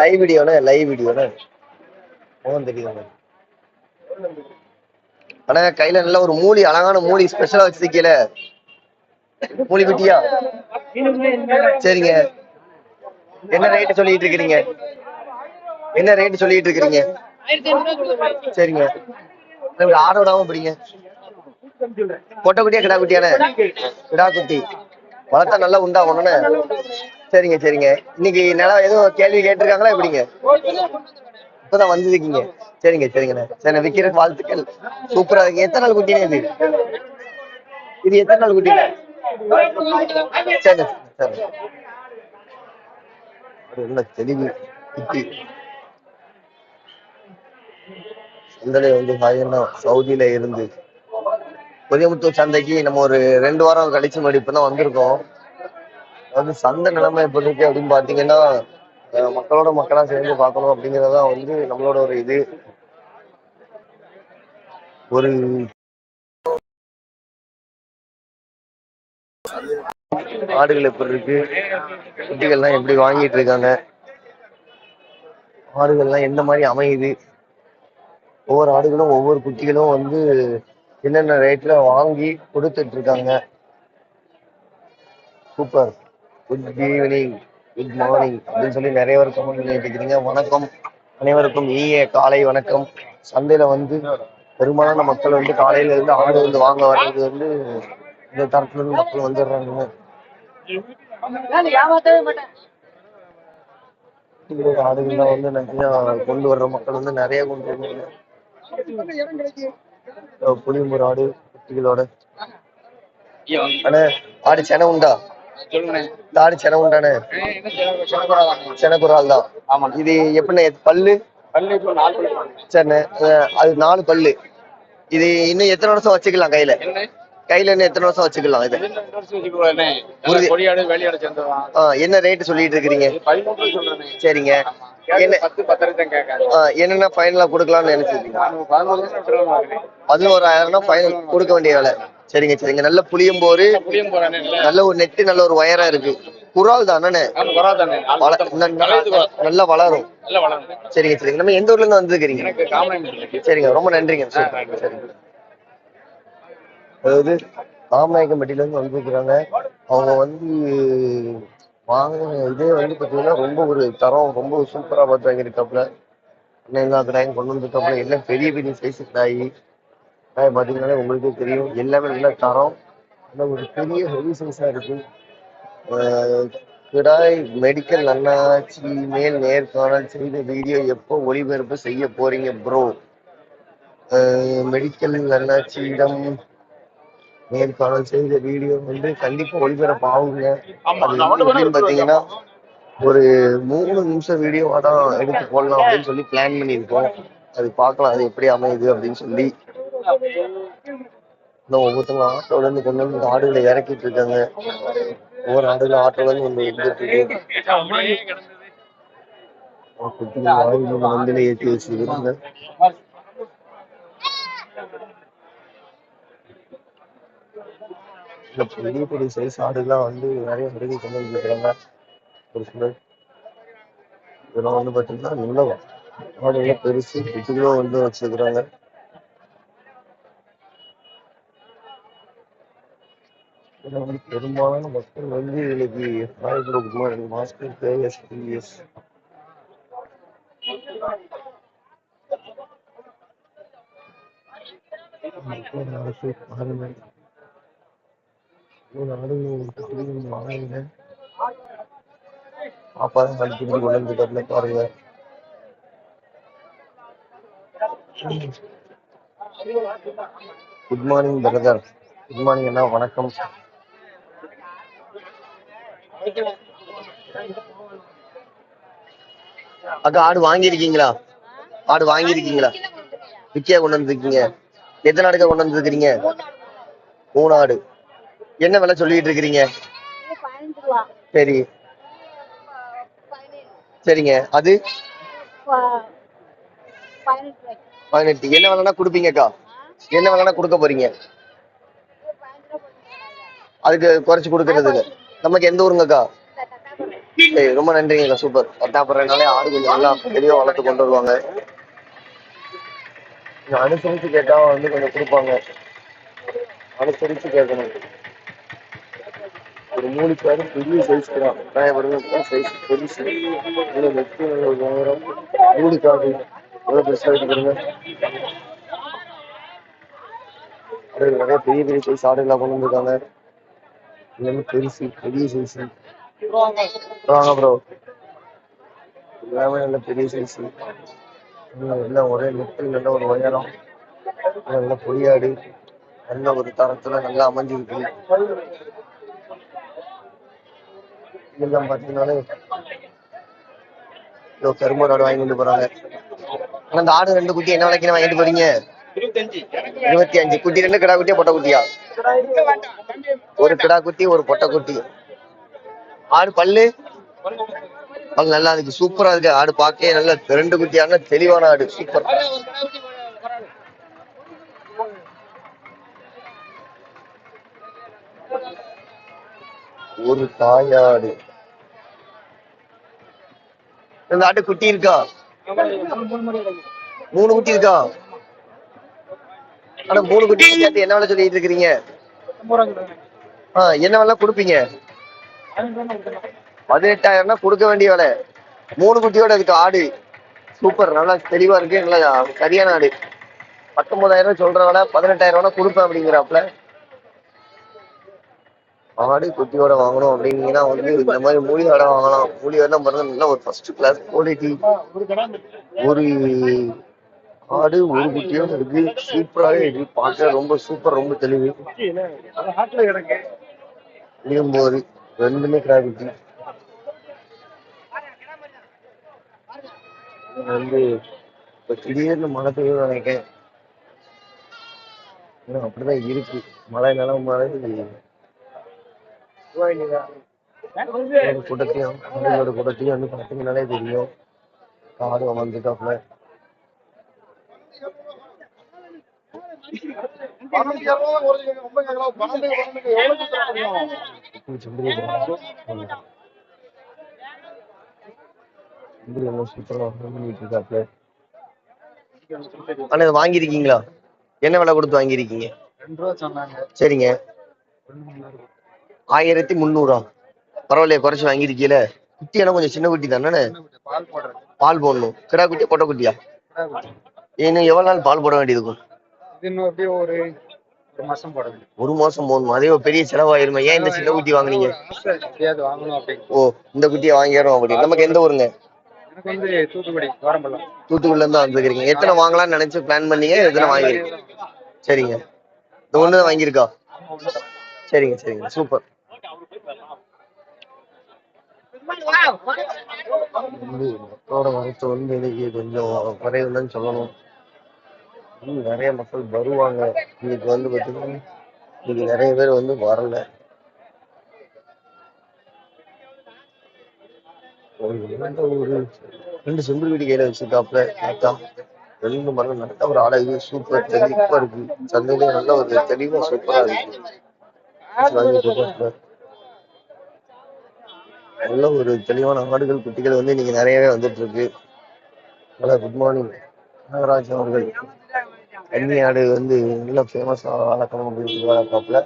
Live வீடியோண்ணே live வீடியோண்ணே முகம் தெரியுது ஆனா கையில நல்ல ஒரு மூலி அழகான மூலி ஸ்பெஷலா வச்சிருக்கீல? மூலி குட்டியா? சரிங்க. என்ன ரேட் சொல்லிட்டு இருக்கிறீங்க? என்ன ரேட் சொல்லிட்டு இருக்கிறீங்க? சரிங்க. இப்படி ஆட விடாம பிடிங்க. பொட்டை குட்டியா கிடா குட்டியானே கிடா குட்டி. வளர்த்தா நல்லா உண்டா ஒண்ணுன்னு சரிங்க சரிங்க. இன்னைக்கு நிலம் எதுவும் கேள்வி கேட்டிருக்காங்களா எப்படிங்க? இப்பதான் வந்துருக்கீங்க. சரிங்க சரிங்கண்ணே. சரி விக்கிற வாழ்த்துக்கள். சூப்பரா இருக்கு எத்தனை நாள் குட்டிங்க இது? இது எத்தனை நாள் குட்டிங்க? சரி அது தெளிவு குட்டி. வந்து பாத்தீங்கன்னா சவுதியில இருந்து. கொரியமுத்தூர் சந்தைக்கு நம்ம ஒரு ரெண்டு வாரம் கழிச்சு முன்னாடி இப்பதான் வந்திருக்கோம். அதாவது சந்தை நிலைமை எப்படி இருக்கு அப்படின்னு பாத்தீங்கன்னா மக்களோட மக்களா சேர்ந்து பார்க்கணும் அப்படிங்கறதுதான் வந்து நம்மளோட ஒரு இது. ஒரு ஆடுகள் எப்படி இருக்கு? குட்டிகள்லாம் எப்படி வாங்கிட்டு இருக்காங்க? ஆடுகள்லாம் எந்த மாதிரி அமையுது? ஒவ்வொரு ஆடுகளும் ஒவ்வொரு குட்டிகளும் வந்து என்னென்ன ரேட்ல வாங்கி கொடுத்துட்டு இருக்காங்க? Super. Good evening good morning அப்படின்னு சொல்லி நிறைய பேர் கமெண்ட் பண்ணிட்டு இருக்கிறீங்க. வணக்கம். அனைவருக்கும் இனிய காலை வணக்கம். சந்தையில வந்து பெரும்பாலான மக்கள் வந்து காலையில இருந்து ஆடு வந்து வாங்க வர்றது வந்து இந்த தரத்துல இருந்து மக்கள் வந்துடுறாங்க. ஆடுகள் ஆடுகள்லாம் வந்து நிறைய கொண்டு வர்ற மக்கள் வந்து நிறைய கொண்டு வர்றாங்க. புளியம்பூர் ஆடு குட்டிகளோட. ஆனா ஆடு சென உண்டா? ஆடு சென உண்டானே? செனக்குறால் தான். ஆமா இது எப்படிண்ணே பல்லு? சரிண்ணே அது நாலு பல்லு. இது இன்னும் எத்தனை வருஷம் வச்சுக்கலாம் கையில? கையில இன்னும் எத்தனை வருஷம் வச்சுக்கலாம் இது? என்ன ரேட் சொல்லிட்டு இருக்கிறீங்க? சரிங்க. என்னென்ன ஃபைனலா கொடுக்கலாம்னு நினைச்சிருக்கீங்க? நான் பதிமூணு வருஷம் விட்டுருவேன் இருக்கேன் பதினோராயிரம் ஃபைனல் கொடுக்க வேண்டிய வேலை. சரிங்க சரிங்க. நல்ல புளியம்போரு புளியம் இல்ல நல்ல ஒரு நெட்டு நல்ல ஒரு வயரா இருக்கு. குறால் தானே நல்லா வளரும். சரிங்க சரிங்க. நம்ம எந்த ஊர்ல இருந்து இருக்கு. சரிங்க ரொம்ப நன்றிங்க சரி, சரிங்க அதாவது ராமநாயக்கம்பட்டியில இருந்து வந்திருக்கிறாங்க. அவங்க வந்து வாங்கின இதே வந்து பாத்தீங்கன்னா ரொம்ப ஒரு தரம் ரொம்ப சூப்பரா பார்த்து வாங்கியிருக்காப்புல. இன்னும் எல்லா கடாயும் கொண்டு வந்திருக்காப்புல. எல்லாம் பெரிய பெரிய சைஸ் கடாயி கடாய் பாத்தீங்கன்னா உங்களுக்கே தெரியும் எல்லாமே நல்ல தரம் நல்ல ஒரு பெரிய ஹெவி சைஸா இருக்கு. ஆஹ் கிடாய் மெடிக்கல் அண்ணாச்சி மேல் நேர்காணல் செய்த வீடியோ எப்போ ஒளிபரப்பு செய்ய போறீங்க ப்ரோ மெடிக்கல் அண்ணாச்சியிடம் நேர்காணல் செய்த வீடியோ வந்து கண்டிப்பா ஒளிபரப்பு ஆகுங்க. பாத்தீங்கன்னா ஒரு மூணு நிமிஷம் வீடியோவா தான் எடுத்து போடலாம் அப்படின்னு சொல்லி பிளான் பண்ணியிருக்கோம். அது பார்க்கலாம் அது எப்படி அமையுது அப்படின்னு சொல்லி. இன்னும் ஒவ்வொருத்தவங்க ஆட்டோல இருந்து கொண்டு வந்து ஆடுகளை இறக்கிட்டு இருக்காங்க. ஒவ்வொரு ஆடுகளும் ஆட்டோல இருந்து கொண்டு எடுத்துட்டு இருக்கு வண்டியில ஏற்றி வச்சிருக்காங்க. இந்த பெரிய பெரிய சைஸ் ஆடுலாம் வந்து நிறைய விருது கொண்டு வந்துருக்காங்க ஒரு சிலர். இதெல்லாம் வந்து பாத்தீங்கன்னா நல்ல ஆடுகள் பெருசு குட்டிகளும் வந்து வச்சிருக்கிறாங்க இதுல வந்து பெரும்பாலான மக்கள் வந்து இன்னைக்கு ராயபுரம் மாஸ்டர் கேஎஸ் பிஎஸ் பாருங்க ஒரு ஆடுகள் குட்டிகள் வாங்க கொண்டு பாருங்க. Good morning brother good morning அண்ணா. வணக்கம். அக்கா ஆடு வாங்கியிருக்கீங்களா? ஆடு வாங்கியிருக்கீங்களா? விக்கியா கொண்டு வந்துருக்கீங்க? எத்தனை ஆடுக்கா கொண்டு வந்துருக்கிறீங்க? மூணு ஆடு. என்ன விலை சொல்லிட்டு இருக்கிறீங்க? சரி. சரிங்க. அது? பதினெட்டு. என்ன விலைனா கொடுப்பீங்கக்கா என்ன விலைனா கொடுக்க போறீங்க? அதுக்கு குறைச்சு கொடுக்கறதுக்கு. நமக்கு எந்த ஊருங்கக்கா சரி ரொம்ப நன்றிங்க சூப்பர் பத்தாப்புறனாலே ஆடு கொஞ்சம் நல்லா தெளிவா வளர்த்து கொண்டு வருவாங்க. கொஞ்சம் அனுசரிச்சு கேட்டா வந்து கொஞ்சம் கொடுப்பாங்க. அனுசரிச்சு கேட்கணும். ஒரு மூணு பேரு பெரிய சைஸ் தான். விநாயகர் சைஸ் பெருசு. நெட்டு இவ்வளவு உயரம். மூணு காடு எவ்வளவு பெருசா இருக்கிறது ஆடுகள் நிறைய பெரிய பெரிய சைஸ் ஆடுகளா கொண்டு வந்திருக்காங்க. எல்லாமே பெருசு பெரிய சைஸ் வாங்க. ப்ரோ எல்லாமே நல்ல பெரிய சைஸ் எல்லாம் ஒரே நெட்டு நல்ல ஒரு உயரம். நல்ல பொடியாடு. நல்ல ஒரு தரத்துல நல்லா அமைஞ்சிருக்கு. இதெல்லாம் பாத்தீங்கன்னாலே இதோ கரும்பு ஆடு வாங்கி கொண்டு போறாங்க. இந்த ஆடு ரெண்டு குட்டி என்ன விலைக்கு வாங்கிட்டு போறீங்க? இருபத்தி அஞ்சு. குட்டி ரெண்டு கிடா குட்டியா பொட்டை குட்டியா? ஒரு கிடா குட்டி ஒரு பொட்டை குட்டி. ஆடு பல்லு? பல்லு நல்லா இருக்கு. சூப்பரா இருக்கு. ஆடு பார்க்கவே நல்ல ரெண்டு குட்டியான தெளிவான ஆடு. சூப்பர். ஒரு தாயாடு இந்த ஆட்டு குட்டி இருக்கா? மூணு குட்டி இருக்கா? ஆனா மூணு குட்டி சேர்த்து என்ன வேலை சொல்லிட்டு இருக்கீங்க ஆ என்ன வேலை கொடுப்பீங்க. பதினெட்டாயிரம்னா கொடுக்க வேண்டிய வேலை. மூணு குட்டியோட இருக்கு ஆடு. சூப்பர் நல்லா தெளிவா இருக்கு. நல்லா சரியான ஆடு. பத்தொன்பதாயிரம் சொல்ற வேலை பதினெட்டாயிரம் ரூபாய் கொடுப்பேன் அப்படிங்கிறாப்ல ஆடு குட்டியோட வாங்கணும் அப்படின்னீங்கன்னா வந்து இந்த மாதிரி மூலி ஆடை வாங்கலாம். மூலி ஆடெல்லாம் பாருங்க நல்லா ஒரு ஃபர்ஸ்ட் கிளாஸ் குவாலிட்டி ஒரு ஆடு ஒரு குட்டியும் இருக்கு. சூப்பராகவே இருக்கு. பார்க்க ரொம்ப சூப்பர் ரொம்ப தெளிவு. நீம்போது ரெண்டுமே கிராபிட்டி வந்து இப்ப திடீர்னு மழை பெய்யும் நினைக்கிறேன். ஏன்னா அப்படிதான் இருக்கு. மழை நிலம் மழை ஒரு குடத்தையும் ஒரு குடத்தையும் வந்து பார்த்தீங்கன்னாலே தெரியும். காடு வந்துட்டாப்ல செம்பரி செம்பரி எல்லாம் சூப்பரா பண்ணிட்டு இருக்காப்ல ஆனா இதை வாங்கியிருக்கீங்களா? என்ன விலை கொடுத்து வாங்கியிருக்கீங்க? சரிங்க. ஆயிரத்தி முந்நூறா? பரவாயில்லையே குறைச்சு வாங்கியிருக்கீல. குட்டி எல்லாம் கொஞ்சம் சின்ன குட்டி தானே பால் பால் போடணும். கிடா குட்டியா பொட்டை குட்டியா? இன்னும் எவ்வளவு நாள் பால் போட வேண்டியது இருக்கும்? இன்னும் அப்படியே ஒரு ஒரு மாசம் போட வேண்டியது. ஒரு மாசம் போகணும் அதே ஒரு பெரிய செலவாயிருமே? ஏன் இந்த சின்ன குட்டி வாங்குனீங்க? எப்படியாவது வாங்கணும் அப்படின்னு. ஓ இந்த குட்டியை வாங்கிடுறோம் அப்படி நமக்கு எந்த ஊருங்க? எனக்கு வந்து தூத்துக்குடி வாரம்பலம் தூத்துக்குடில இருந்து வந்துருக்கீங்க. எத்தனை வாங்கலாம்னு நினைச்சு பிளான் பண்ணீங்க? எத்தனை வாங்கிருக்கீங்க சரிங்க. இந்த ஒண்ணு தான் வாங்கியிருக்கா? சரிங்க சரிங்க. சூப்பர். வந்து கொஞ்சம் குறைவுன்னு சொல்லணும். இன்னும் நிறைய மக்கள் வருவாங்க. இன்னைக்கு வந்து பார்த்தீங்கன்னா இன்னைக்கு நிறைய பேர் வந்து வரல. ஒரு ரெண்டு செம்பு வீடு கையில வச்சிருக்காப்ல தாத்தா ரெண்டு மரம் நல்ல ஒரு அழகு சூப்பர் தெளிவா இருக்கு. சந்தையிலே நல்ல ஒரு தெளிவா சூப்பரா இருக்கு. நல்ல ஒரு தெளிவான ஆடுகள் குட்டிகள் வந்து இன்னைக்கு நிறையவே வந்துட்டு இருக்கு. ஹலோ குட் மார்னிங் நாகராஜ் அவர்கள். அந்நிய ஆடு வந்து நல்ல ஃபேமஸ் வளர்க்கணும் அப்படின்னு சொல்லி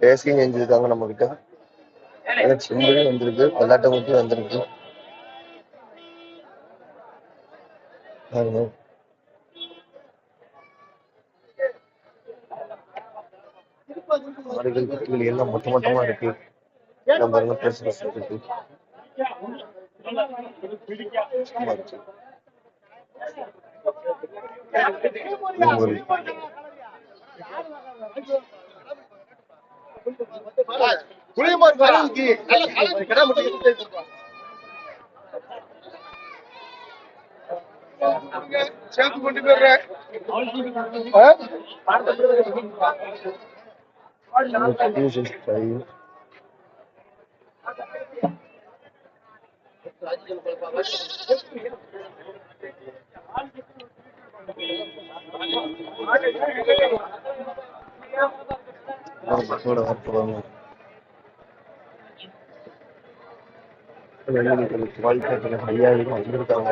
பேசியும் செஞ்சிருக்காங்க நம்ம கிட்ட நல்ல செம்புலி வந்திருக்கு. வெள்ளாட்டை மட்டும் வந்திருக்கு. குட்டிகள் எல்லாம் மொத்த மொத்தமா இருக்கு. எல்லாம் பாருங்க பெருசு பெருசு இருக்கு சும்மா இருக்கு. இது ஒரு சேர்த்து கொண்டு போயிடுறேன் பெரிய size fry. இதெல்லாம் வாழ்க்கை ஐயாயிரம் வந்திருக்காங்க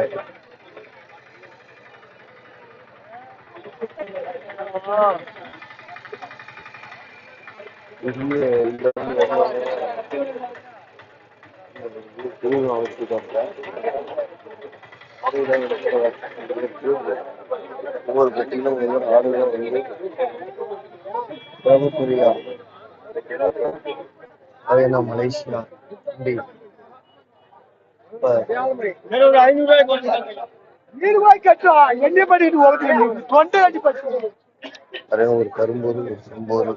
பெரிய ஒவ்வொரு கட்டிலும் ஒவ்வொரு வந்து அதேனா மலேசியா இப்படி இப்ப அதே ஒரு கரும்போது ஒரு செம்போது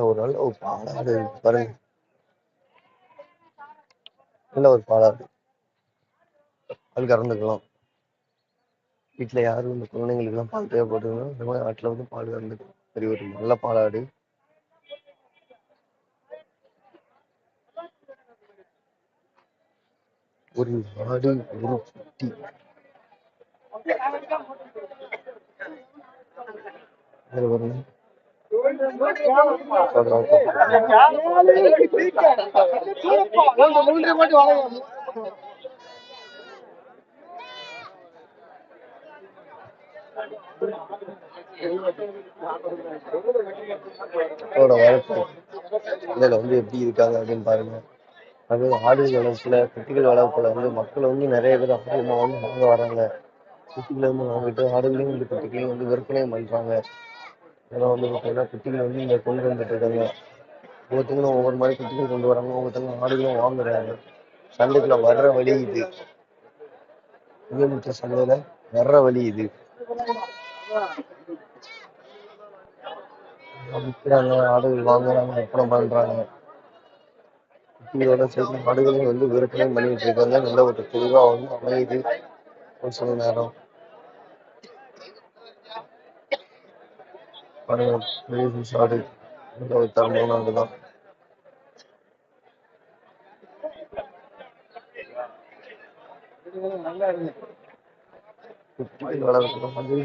ஒரு நல்ல ஒரு பாலாடு பாருங்க. நல்ல ஒரு பாலாடு பால் கறந்துக்கலாம். வீட்டுல யாரும் இந்த குழந்தைங்களுக்கு எல்லாம் பால் தேவைப்படுதுன்னா இந்த மாதிரி ஆட்டுல வந்து பால் வந்து சரி ஒரு நல்ல பாலாடு ஒரு ஆடு ஒரு குட்டி இதுல பாருங்க வளர்ப்பு வந்து எப்படி இருக்காங்க அப்படின்னு பாருங்க. அது ஆடு வளர்ப்புல குட்டிகள் வளர்ப்புல வந்து மக்கள் வந்து நிறைய பேர் அப்புறமா வந்து வாங்க வராங்க. குட்டிகளை வந்து வாங்கிட்டு ஆடுகளையும் வந்து குட்டிகளையும் வந்து விற்பனையும் பண்றாங்க. இதெல்லாம் வந்து பார்த்தீங்கன்னா குட்டிகள் வந்து இங்க கொண்டு வந்துட்டு இருக்காங்க. ஒவ்வொருத்தங்களும் ஒவ்வொரு மாதிரி குட்டிகள் கொண்டு வராங்க. ஒவ்வொருத்தங்களும் ஆடுகளும் வாங்குறாங்க. சந்தைக்குள்ள வர்ற வழி இது. சந்தையில வர்ற வழி இது. விற்கிறாங்க ஆடுகள் வாங்குறாங்க விற்பனை பண்றாங்க. குட்டிகளோட சேர்த்து ஆடுகளையும் வந்து விற்பனை பண்ணிட்டு இருக்காங்க. நல்ல ஒரு தெளிவா வந்து அமையுது. ஒரு சில நேரம். பாருங்க பெரிய fish ஆடு. நல்ல ஒரு தரமான ஆடுதான் குட்டிகள் வளர்க்கணும் வந்து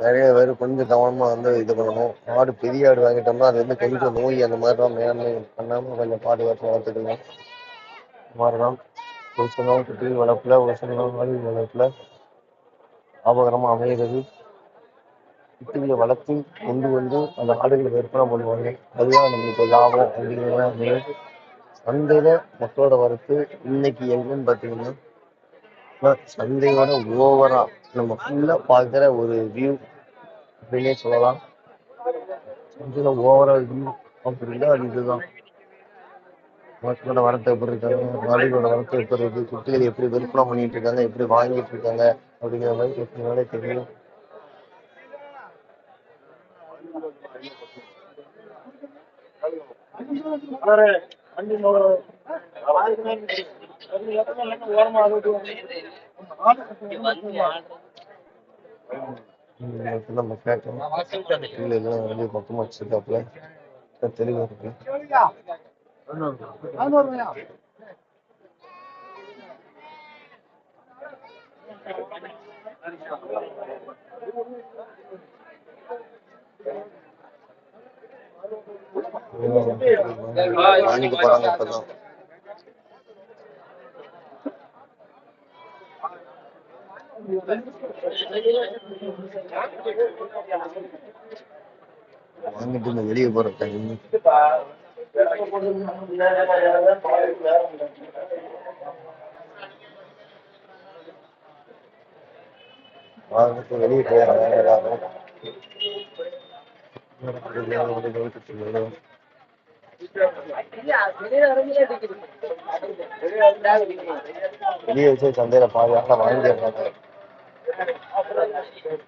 நிறைய பேர் கொஞ்சம் கவனமா வந்து இது பண்ணணும். ஆடு பெரிய ஆடு வாங்கிட்டோம்னா அது வந்து கொஞ்சம் நோய் அந்த மாதிரிலாம் மேலே பண்ணாம கொஞ்சம் பாதுகாத்து வளர்த்துக்கணும் இந்த மாதிரிதான் ஒரு சில நாள் குட்டிகள் வளர்ப்புல ஒரு சில நாள் ஆடுகள் வளர்ப்புல லாபகரமா அமைகிறது. குட்டிகளை வளர்த்து கொண்டு வந்து அந்த ஆடுகளை விற்பனை பண்ணுவாங்க. அதுதான் நம்மளுக்கு லாபம் அப்படிங்கிறத அமையும் சந்தையில மக்களோட வரத்து இன்னைக்கு எங்கன்னு பாத்தீங்கன்னா சந்தையோட ஓவரா நம்ம ஃபுல்லா பாக்குற ஒரு வியூ அப்படின்னே சொல்லலாம் சந்தையில ஓவரால் வியூ அப்படின்னா அது இதுதான் மக்களோட வரத்தை எப்படி இருக்காங்க மாடுகளோட வரத்தை எப்படி இருக்கு குட்டிகள் எப்படி விற்பனை பண்ணிட்டு இருக்காங்க எப்படி வாங்கிட்டு இருக்காங்க அப்படிங்கிற மாதிரி பேசினாலே தெரியும் உம் நம்ம கேட்கணும். வந்து மொத்தமா வச்சிருக்காப்புல. தெளிவா இருக்கு. வாங்கிட்டு போறாங்க இப்பதான். வாங்கிட்டு இந்த வெளியே போற டைம் வாங்கிட்டு வெளியே போறாங்க வெளியே வச்சு சந்தையில பாதி வாங்கிடுறாங்க Ik heb het afgelaten als je hier.